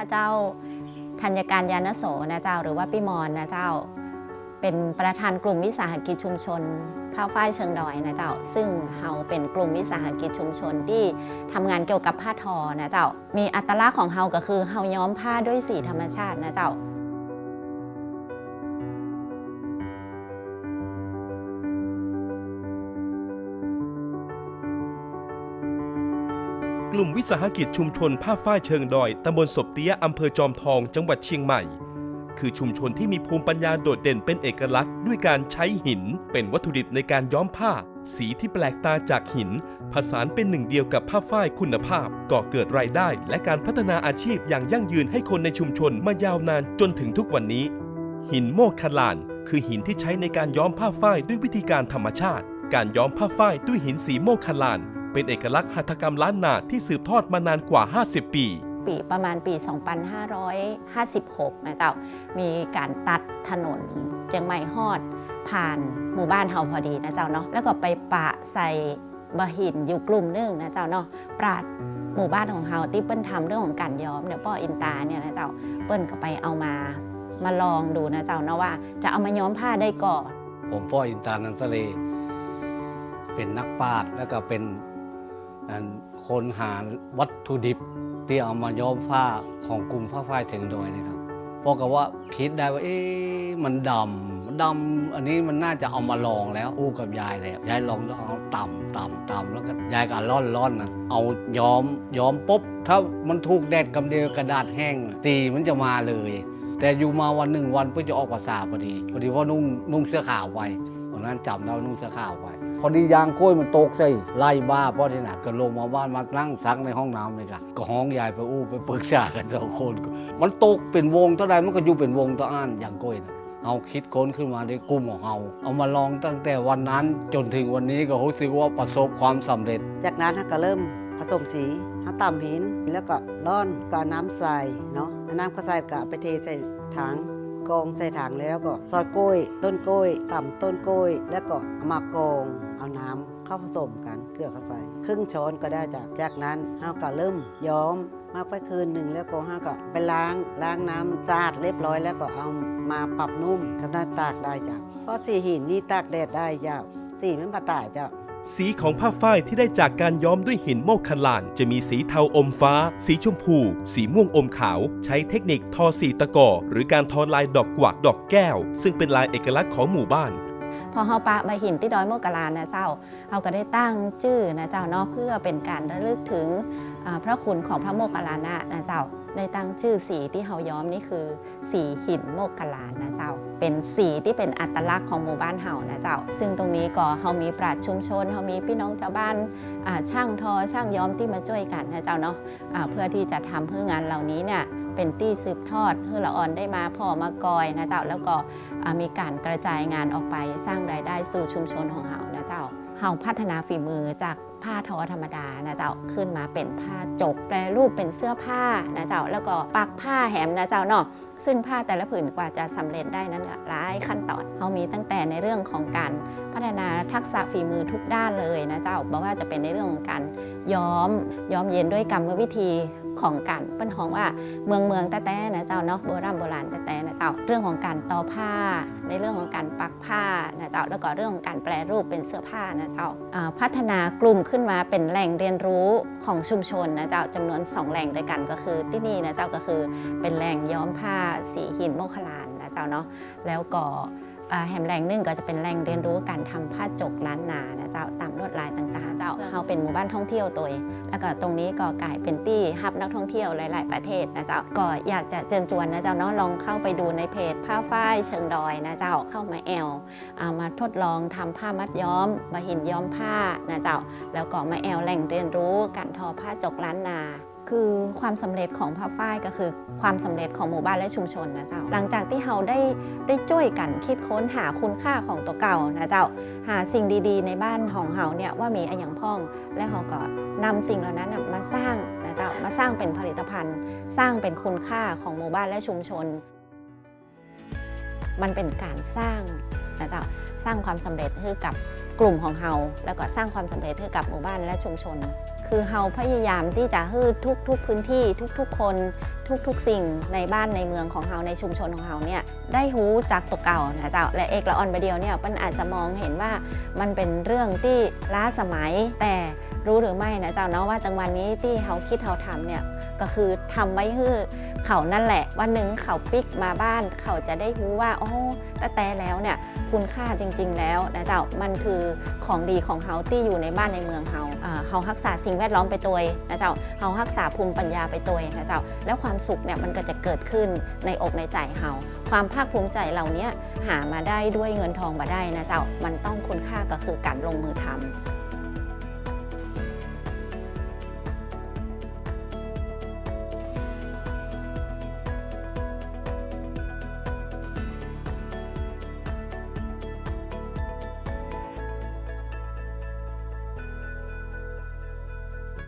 ข้าเจ้าธัญการยานโสนะเจ้า หรือว่าพี่มอนนะเจ้า เป็นประธานกลุ่มวิสาหกิจชุมชนผ้าฝ้ายเชิงดอยนะเจ้า ซึ่งเฮาเป็นกลุ่มวิสาหกิจชุมชนที่ทำงานเกี่ยวกับผ้าทอนะเจ้า มีอัตลักษณ์ของเฮาก็คือเฮาย้อมผ้าด้วยสีธรรมชาตินะเจ้า กลุ่มวิสาหกิจชุมชนผ้าฝ้ายเชิงดอยตำบลศพเตี้ยอำเภอจอมทองจังหวัดเชียงใหม่ คือชุมชนที่มีภูมิปัญญาโดดเด่นเป็นเอกลักษณ์ด้วยการใช้หิน เป็นวัตถุดิบในการย้อมผ้า สีที่แปลกตาจากหิน ผสานเป็นหนึ่งเดียวกับผ้าฝ้ายคุณภาพ ก่อเกิดรายได้ และการพัฒนาอาชีพอย่างยั่งยืนให้คนในชุมชนมายาวนานจนถึงทุกวันนี้ หินโมกขลาน คือหินที่ใช้ในการย้อมผ้าฝ้ายด้วยวิธีการธรรมชาติ การย้อมผ้าฝ้ายด้วยหินสีโมกขลาน เป็นเอกลักษณ์หัตถกรรมล้านนาที่สืบทอดมานานกว่า 50 ปี ปีประมาณปี 2556 นะเจ้า มีการตัดถนนเจียงใหม่ฮอด ผ่านหมู่บ้านเฮาพอดีนะเจ้าเนาะ แล้วก็ไปปะใส่บะหินอยู่กลุ่มหนึงนะเจ้าเนาะ ปราดหมู่บ้านของเฮาที่เปิ้นทำเรื่องของการย้อมเนี่ยป้ออินตาเนี่ยนะเจ้า เปิ้นก็ไปเอามามาลองดูนะเจ้าเนาะว่า จะเอามาย้อมผ้าได้ก่อน ผมพ่ออินตานันทะเล เป็นนักปราชญ์แล้วก็เป็นอัน คนหาวัตถุดิบที่เอามาย้อมผ้าของกลุ่มผ้าฝ้ายเชียงดอยนะครับเพราะกับว่าคิดได้ว่าเอ๊ะมันดำดำอันนี้มันน่าจะเอามาลองแล้วอู้กับยายแล้วยายลองแล้วเอาต่ำต่ำต่ำแล้วก็ยายก็ร่อนร่อนนะเอาย้อมย้อมปุ๊บถ้ามันถูกแดดกำเดียวกระดาษแห้งสีมันจะมาเลย แต่อยู่มาวันหนึ่งวันเพื่อจะออกภาษาพอดีพอดีว่านุ่งนุ่งเสื้อขาวไว้ วันนั้นจำได้ว่านุ่งเสื้อขาวไว้พอดียางกล้วยมันตกใส่ไล่บ้าเพราะที่หนักก็ลงมาบ้านมานั่งซักในห้องน้ำเลยค่ะก็ห้องยายไปอู้ไปปรึกษากันสองคนก็มันตกเป็นวงเท่าใดมันก็อยู่เป็นวงต่ออ่านยางกล้วยนะเอาคิดค้นขึ้นมาในกลุ่มของเราเอามาลองตั้งแต่วันนั้นจนถึงวันนี้ก็รู้สึกว่าประสบความสำเร็จ จากนั้นเราก็เริ่มผสมสีถ้าต่ำหิน แล้วก็ร่อนก็เอาน้ำใส่เนาะเอาน้ำก็ใส่ก็เอาไปเทใส่ถัง กองใส่ถังแล้วก็ซอยกล้วย ต้นกล้วยต่ำต้นกล้วย แล้วก็เอามากองเอาน้ำเข้าผสมกันเกลือเข้าใส่ ครึ่งช้อนก็ได้จากจากนั้นเราก็เริ่มย้อมมากไปคืนหนึ่งแล้วก็ห้าก็ไปล้างล้างน้ำสะอาดเรียบร้อยแล้วก็เอามาปรับนุ่มทำได้ตากได้จ้ะเพราะสีหินนี่ตากแดดได้จ้ะสีมันปะตายจ้ะ สีของผ้าฝ้ายที่ได้จากการย้อมด้วยหินโมกขลาน จะมีสีเทาอมฟ้า สีชมพู สีม่วงอมขาว ใช้เทคนิคทอสีตะกอหรือการทอลายดอกกวักดอกแก้ว ซึ่งเป็นลายเอกลักษณ์ของหมู่บ้าน พอเฮาปะใบหินที่ดอยโมกขลานนะเจ้าเฮาก็ได้ตั้งชื่อนะเจ้าเนาะเพื่อเป็นการระลึกถึงพระคุณของพระโมกขลานะนะเจ้าได้ตั้งชื่อสีที่เฮาย้อมนี่คือ สีหินโมกขลานนะเจ้า เป็นสีที่เป็นอัตลักษณ์ของหมู่บ้านเฮานะเจ้า ซึ่งตรงนี้ก็เฮามีปราชญ์ชุมชนเฮามีพี่น้องชาวบ้านช่างทอช่างย้อมที่มาช่วยกันนะเจ้าเนาะอ่าเพื่อที่จะทำเพื่องานเหล่านี้เนี่ยเป็นที่สืบทอดเพื่อละอ่อนได้มาพ่อมากอยนะเจ้าแล้วก็มีการกระจายงานออกไปสร้างรายได้สู่ชุมชนของเฮานะเจ้าเฮาพัฒนาฝีมือจาก ผ้าทอธรรมดานะเจ้าขึ้นมาเป็นผ้าจกแปรรูปเป็นเสื้อผ้านะเจ้าแล้วก็ปักผ้าแหมนะเจ้าเนาะซึ่งผ้าแต่ละผืนกว่าจะสำเร็จได้นั้นหลายขั้นตอนเฮามีตั้งแต่ในเรื่องของการพัฒนาทักษะฝีมือทุกด้านเลยนะเจ้าบอกว่าจะเป็นในเรื่องของการย้อมย้อมเย็นด้วยกรรมวิธีของการเปิ้นของว่าเมืองเมืองแต่แต่นะเจ้าเนาะโบราณโบราณแต่แต่นะเจ้าเรื่องของการตอผ้า ในเรื่องของการปักผ้านะเจ้าแล้วก็เรื่องของการแปลรูปเป็นเสื้อผ้านะเจ้าพัฒนากลุ่มขึ้นมาเป็นแหล่งเรียนรู้ของชุมชนนะเจ้าจำนวน 2 แหล่งด้วยกันก็คือที่นี่นะเจ้าก็คือเป็นแหล่งย้อมผ้าสีหินโมคลานนะเจ้าเนาะแล้วก็ แหมแหล่งหนึ่งก็จะเป็นแหล่งเรียนรู้การทำผ้าจกล้านนานะเจ้าตามลวดลายต่างๆ เจ้าเราเป็นหมู่บ้านท่องเที่ยวตัวเองแล้วก็ตรงนี้ก็กลายเป็นที่ฮับนักท่องเที่ยวหลาย ๆ ประเทศนะเจ้าก็อยากจะเชิญชวนนะเจ้าเนาะลองเข้าไปดูในเพจผ้าฝ้ายเชิงดอยนะเจ้าเข้ามาแอลเอามาทดลองทำผ้ามัดย้อมมาหินย้อมผ้านะเจ้าแล้วก็มาแอลแหล่งเรียนรู้การทอผ้าจกล้านนา คือความสำเร็จของผ้าฝ้ายก็คือความสำเร็จของหมู่บ้านและชุมชนนะเจ้า หลังจากที่เราได้ได้ช่วยกันคิดค้นหาคุณค่าของตัวเก่านะเจ้า หาสิ่งดีๆ ในบ้านของเราเนี่ยว่ามีอะไรอย่างพ้อง และเราก็นำสิ่งเหล่านั้นมาสร้างนะเจ้า มาสร้างเป็นผลิตภัณฑ์ สร้างเป็นคุณค่าของหมู่บ้านและชุมชน มันเป็นการสร้างนะเจ้า สร้างความสำเร็จให้กับกลุ่มของเราแล้วก็สร้างความสำเร็จให้กับหมู่บ้านและชุมชน คือเฮาพยายามที่จะฮื้ทุกๆพื้นที่ทุกๆ คนทุกๆ สิ่งในบ้านในเมืองของเฮาในชุมชนของเฮาเนี่ยได้หูจากตัวเก่านะเจ้าและเอกละออนไปเดียวเนี่ยมันอาจจะมองเห็นว่ามันเป็นเรื่องที่ล้าสมัยแต่ รู้หรือไม่นะเจ้าเนาะว่าตังวันนี้ที่เฮาคิดเฮาทำเนี่ยก็คือทำไว้ให้เขานั่นแหละ วันหนึ่งเขาปิกมาบ้าน เขาจะได้รู้ว่าโอ้แต่แต่แล้วเนี่ยคุณค่าจริง ๆ แล้วนะเจ้ามันคือของดีของเฮาที่อยู่ในบ้านในเมืองเฮาเฮารักษาสิ่งแวดล้อมไปตัวนะเจ้าเฮารักษาภูมิปัญญาไปตัวนะเจ้าแล้วความสุขเนี่ยมันก็จะเกิดขึ้นในอกในใจเฮาความภาคภูมิใจเหล่านี้หามาได้ด้วยเงินทองมาได้นะเจ้ามันต้องคุณค่าก็คือการลงมือทำ